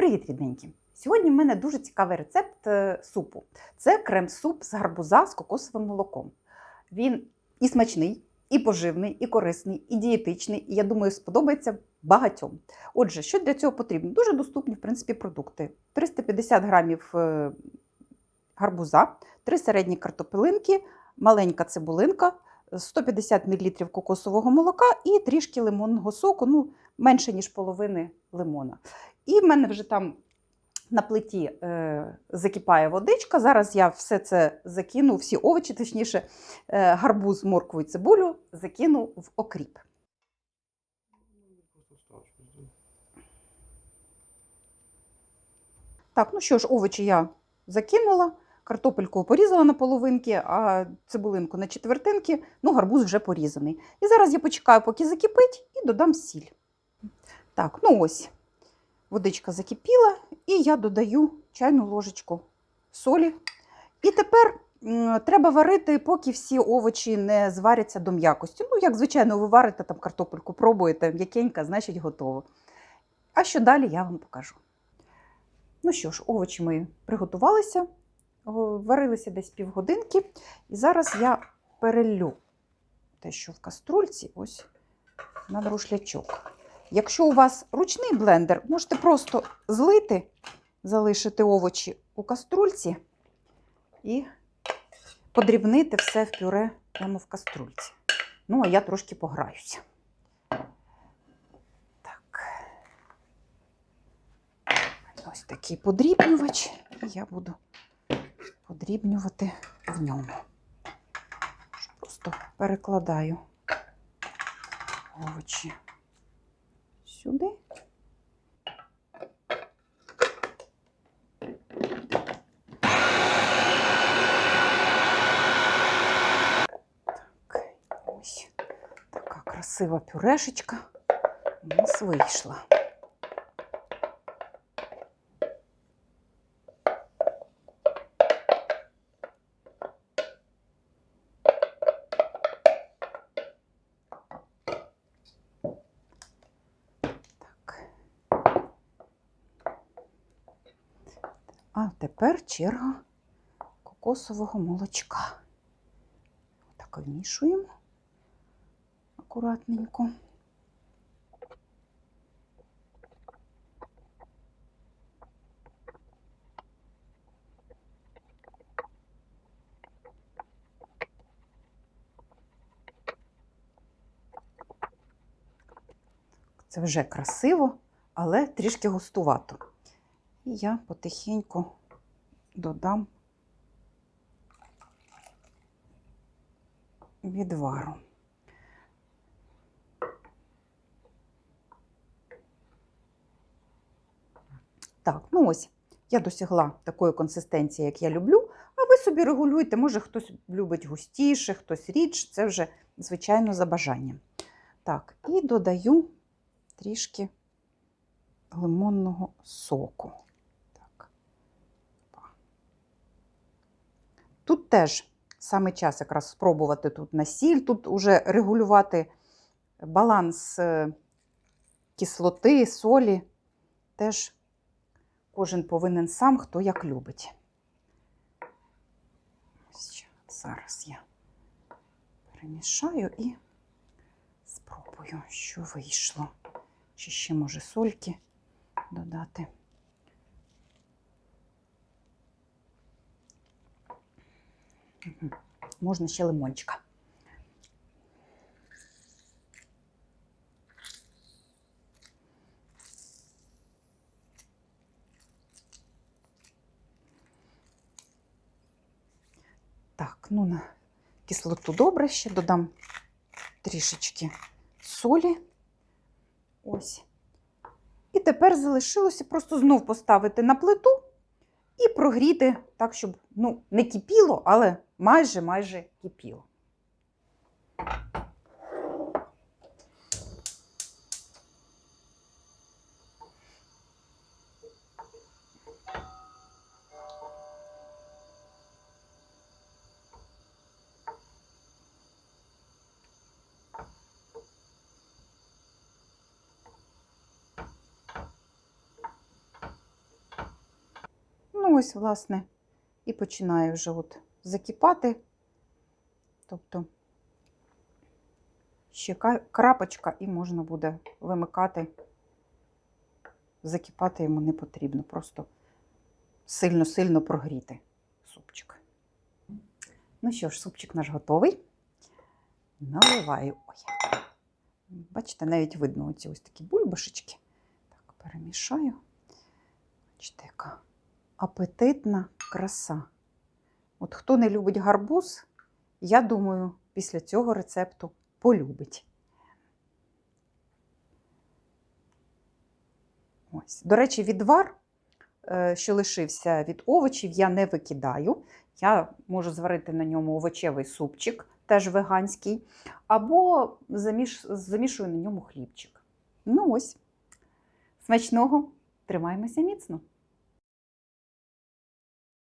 Привіт, рідненькі! Сьогодні в мене дуже цікавий рецепт е, супу. Це крем-суп з гарбуза з кокосовим молоком. Він і смачний, і поживний, і корисний, і дієтичний, і я думаю, сподобається багатьом. Отже, що для цього потрібно? Дуже доступні, в принципі, продукти: 350 грамів е, гарбуза, 3 середні картопелинки, маленька цибулинка, 150 мл кокосового молока і трішки лимонного соку, ну, менше, ніж половини лимона. І в мене вже там на плиті е, закипає водичка. Зараз я все це закину, всі овочі, точніше, е, гарбуз, моркву і цибулю закину в окріп. Так, ну що ж, овочі я закинула, картопельку порізала на половинки, а цибулинку на четвертинки, ну, гарбуз вже порізаний. І зараз я почекаю, поки закипить, і додам сіль. Так, ну ось, водичка закипіла, і я додаю чайну ложечку солі. І тепер треба варити, поки всі овочі не зваряться до м'якості. Ну, як звичайно, ви варите там картопельку, пробуєте, м'якенька, значить готово. А що далі, я вам покажу. Ну що ж, овочі мої приготувалися, варилися десь півгодинки. І зараз я перелю те, що в каструльці, ось на друшлячок. Якщо у вас ручний блендер, можете просто злити, залишити овочі у каструльці і подрібнити все в пюре прямо в каструльці. Ну, а я трошки пограюся. Так. Ось такий подрібнювач, і я буду подрібнювати в ньому. Просто перекладаю овочі сюди. Так, ось така красива пюрешечка у нас вийшла. А тепер черга кокосового молочка. Так вмішуємо акуратненько. Це вже красиво, але трішки густувато. І я потихеньку додам відвару. Так, ну ось, я досягла такої консистенції, як я люблю, а ви собі регулюйте, може хтось любить густіше, хтось рідше, це вже, звичайно, за бажанням. Так, і додаю трішки лимонного соку. Так. Тут теж саме час якраз спробувати тут на сіль, тут уже регулювати баланс е, кислоти, солі. Теж кожен повинен сам, хто як любить. Зараз я перемішаю і спробую, що вийшло. Чи ще може сольки додати. Можна ще лимончика. Так, ну на кислоту добре, ще додам трішечки солі. Ось. І тепер залишилося просто знов поставити на плиту прогріти так, щоб ну, не кипіло, але майже-майже кипіло. Ось, власне, і починає вже от закипати. Тобто ще крапочка, і можна буде вимикати. Закипати йому не потрібно, просто сильно-сильно прогріти супчик. Ну що ж, супчик наш готовий. Наливаю. Ой. Бачите, навіть видно оці ось такі бульбашечки. Так, перемішаю. Бачите, яка апетитна краса. От хто не любить гарбуз, я думаю, після цього рецепту полюбить. Ось. До речі, відвар, е, що лишився від овочів, я не викидаю. Я можу зварити на ньому овочевий супчик, теж веганський, або заміш... замішую на ньому хлібчик. Ну ось, смачного, тримаємося міцно.